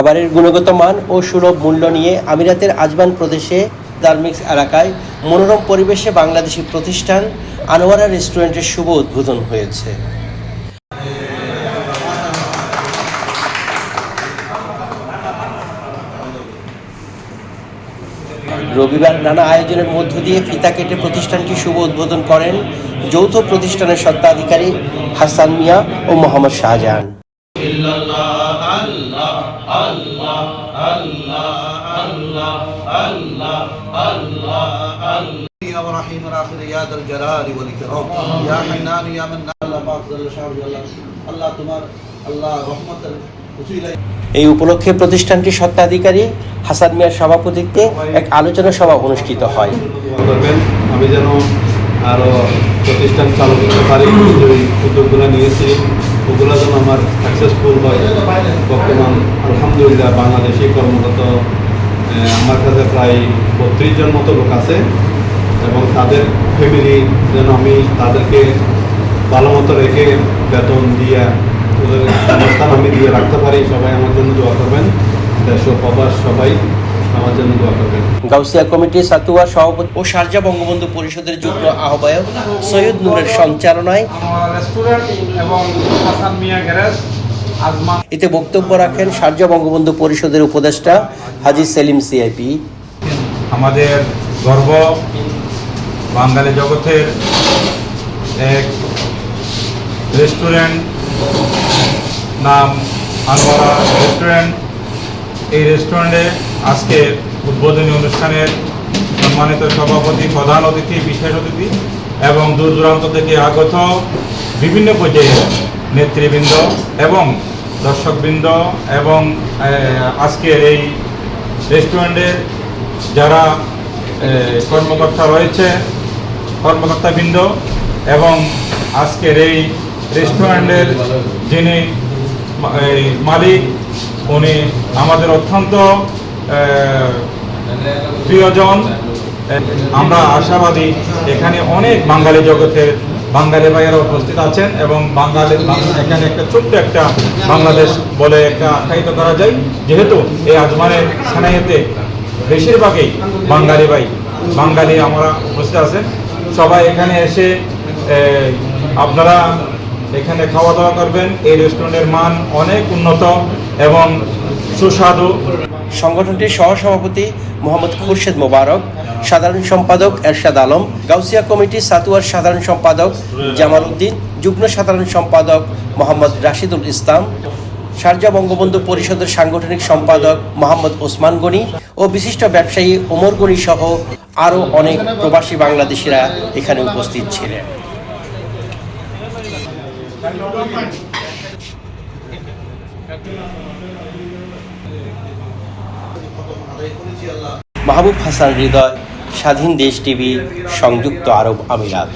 খাবারের গুণগত মান ও সুলভ মূল্য নিয়ে আমিরাতের আজবান প্রদেশে দার্মিক্স এলাকায় মনোরম পরিবেশে বাংলাদেশি প্রতিষ্ঠান আনোয়ারা রেস্টুরেন্টের শুভ উদ্বোধন হয়েছে। রবিবার নানা আয়োজনের মধ্য দিয়ে ফিতা কেটে প্রতিষ্ঠানটি শুভ উদ্বোধন করেন যৌথ প্রতিষ্ঠানের সত্ত্বাধিকারী হাসান মিয়া ও মোহাম্মদ শাহজাহান। يا رحيم الاخر يا ذا الجلال والاكرام يا حنان يا منان الله পাক জাল্লা শাহ জাল্লা আল্লাহ তোমার আল্লাহ রহমতের উসিলায় এই উপলক্ষে প্রতিষ্ঠানটির সত্ত্বাধিকারী হাসান মিয়ার সভাপতিত্বে এক আলোচনা সভা অনুষ্ঠিত হয় দোয়া করবেন আমি যেন আরও প্রতিষ্ঠান চালু করতে পারি যে উদ্যোগগুলো নিয়েছি ওগুলো যেন আমার সাকসেসফুল হয় বর্তমান আলহামদুলিল্লাহ বাংলাদেশি কর্মরত আহ, আমার কাছে প্রায় বত্রিশ জন মতো লোক আছে এবং তাদের ফ্যামিলি যেন আমি তাদেরকে ভালো মতো রেখে বেতন দিয়ে ওদের অবস্থান আমি দিয়ে রাখতে পারি সবাই আমার জন্য দোয়া করবেন। দেশ প্রবাস সবাই আমার জন্য দোয়া করবেন। গাউসিয়া কমিটির সাতুয়া সভাপতি ও শারজা বঙ্গবন্ধু পরিষদের যুগ্ম আহ্বায়ক সৈয়দ নূরের সঞ্চালনায় রেস্টুরেন্ট এবং হাসান মিয়া গ্যারেজ এতে বক্তব্য রাখেন শারজা বঙ্গবন্ধু পরিষদের উপদেষ্টা হাজি সেলিম সিআইপি। আমাদের গর্ব বাঙালি জগতের এক রেস্টুরেন্ট নাম আনোয়ারা রেস্টুরেন্ট। এই রেস্টুরেন্টে আজকে উদ্বোধনী অনুষ্ঠানের সম্মানিত সভাপতি, প্রধান অতিথি, বিশেষ অতিথি এবং দূর দূরান্ত থেকে আগত বিভিন্ন পর্যায়ে নেতৃবৃন্দ এবং দর্শকবৃন্দ এবং আজকের এই রেস্টুরেন্টের যারা কর্মকর্তা রয়েছে, কর্মকর্তাবৃন্দ এবং আজকের এই রেস্টুরেন্টের যিনি মালিক, উনি আমাদের অত্যন্ত প্রিয়জন। আমরা আশাবাদী, এখানে অনেক বাঙালি জগতের বাঙালি ভাইয়েরা উপস্থিত আছেন এবং বাঙালি এখানে একটা ছোট্ট একটা বাংলাদেশ বলে একটা আখ্যায়িত করা যায়। যেহেতু এই আজমানের সানাইতে বেশিরভাগই বাঙালি ভাই, বাঙালি আমরা উপস্থিত আছেন। সবাই এখানে এসে আপনারা এখানে খাওয়া দাওয়া করবেন। এই রেস্টুরেন্টের মান অনেক উন্নত এবং সুস্বাদু। সংগঠনটির সহসভাপতি মোহাম্মদ খুরশেদ মোবারক, সাধারণ সম্পাদক এরশাদ আলম, গাউসিয়া কমিটির সাতুয়ার সাধারণ সম্পাদক জামাল উদ্দিন, যুগ্ম সাধারণ সম্পাদক মোহাম্মদ রাশিদুল ইসলাম, শারজা বঙ্গবন্ধু পরিষদের সাংগঠনিক সম্পাদক মোহাম্মদ ওসমান গনি ও বিশিষ্ট ব্যবসায়ী ওমর গনি সহ আরও অনেক প্রবাসী বাংলাদেশিরা এখানে উপস্থিত ছিলেন। মাহবুব হাসান হৃদয় স্বাধীন দেশ টিভি সংযুক্ত আরব আমিরাত।